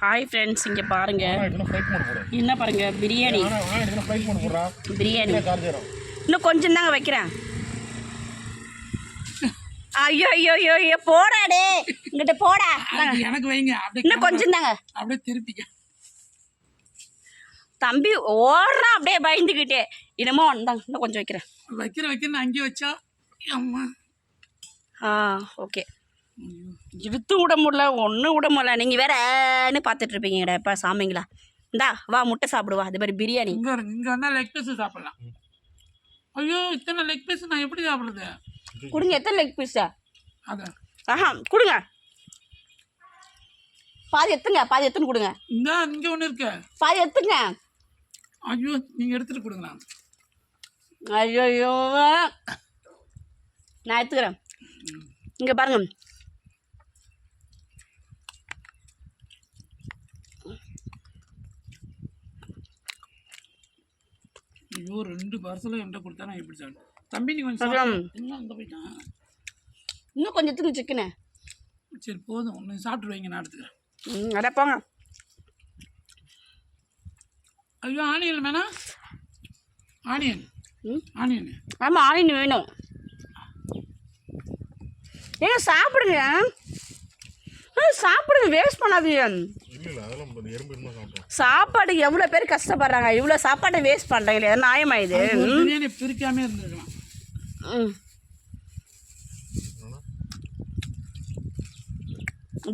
Hi friends இங்கே பாருங்க. ஆனால் இதெல்லாம் ஃப்ளைட் மோட் போடுறேன் என்ன பாருங்க பிரியாணி. பிரியாணி. இன்னும் கொஞ்சம் தாங்க வைக்கிறேன். ஐயோ ஐயோ ஐயோ ஐயோ போடா டே. இங்கிட்ட போடா. எனக்கு வைங்க. இன்னும் கொஞ்சம் தாங்க. அப்படியே திருப்பிக்க. தம்பி ஓடுறான் அப்படியே பயந்துக்கிட்டே என்னமோ வந்தாங்க இன்னும் கொஞ்சம் வைக்கிறேன். வைக்கிற வைக்கிறேன்னு அங்கேயே வச்சா. அம்மா. ஆ ஓகே. இழுத்து விட முடியல ஒன்றும் விட முடியல. நீங்கள் வேறன்னு பார்த்துட்டு இருப்பீங்கடா இப்போ சாமிங்களா? இந்தா வா முட்டை சாப்பிடுவா அது மாதிரி பிரியாணி. இங்கே இங்கே வந்தால் லெக் பீஸ் சாப்பிடலாம். ஐயோ இத்தனை லெக் பீஸ் நான் எப்படி சாப்பிட்றது? கொடுங்க எத்தனை லெக் பீஸா அதான் ஆஹா கொடுங்க. பாதி எத்துங்க பாதி எத்துன்னு கொடுங்க. இந்த இங்கே ஒன்று இருக்கு. பாதி எத்துங்க. ஐயோ நீங்கள் எடுத்துகிட்டு கொடுங்களா ஐயோ ஐயோ நான் எடுத்துக்கிறேன் இங்கே பாருங்க. ஐயோ ரெண்டு பார்சலும் என்கிட்ட கொடுத்தா நான் எப்படி சாப்பிட்டேன் தம்பி நீ கொஞ்சம். எல்லாம் அங்கே போயிட்டான்? இன்னும் கொஞ்சம் எத்துங்க சிக்கனு. சரி போதும். ஒன்று சாப்பிட்டு வைங்க நான் எடுத்துக்கிறேன். ம் அட போங்க. ஐயோ ஆனியன் வேணாம் ஆனியன். ம். ஆனியன். ஆமாம் ஆனியன் வேணும். ஏங்க சாப்பிடுங்க. ஏய், சாப்பிடுங்க வேஸ்ட் பண்ணாதீங்க சாப்பாடு எவ்வளோ பேர் கஷ்டப்படுறாங்க? இவ்வளோ சாப்பாட்டை வேஸ்ட் பண்ணுறீங்களே நியாயமா இது பிரிக்காமே இருந்திருக்கலாம்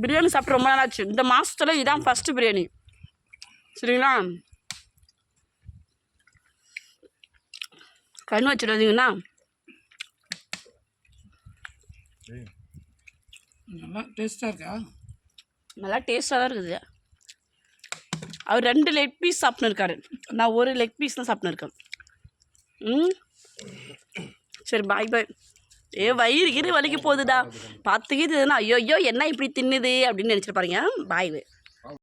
பிரியாணி சாப்பிட்டு ரொம்ப நாள் ஆச்சு இந்த மாதத்தில் இதான் ஃபஸ்ட்டு பிரியாணி. சரிங்களா? கண் வச்சிடாதீங்கண்ணா நல்லா டேஸ்ட்டாக இருக்கா? நல்லா டேஸ்ட்டாக தான் இருக்குது. அவர் ரெண்டு லெக் பீஸ் சாப்பிட்னுருக்காரு நான் ஒரு லெக் பீஸ் தான் சாப்பிட்ருக்கேன் ம்? சரி பாய் பாய் ஏ வயிறு கீறு வலிக்க போகுதுடா. பார்த்துக்கிட்டு ஐயோ ஐயோ என்ன இப்படி தின்னுது அப்படின்னு நினச்சிட்டு பாருங்க பாய் பாய்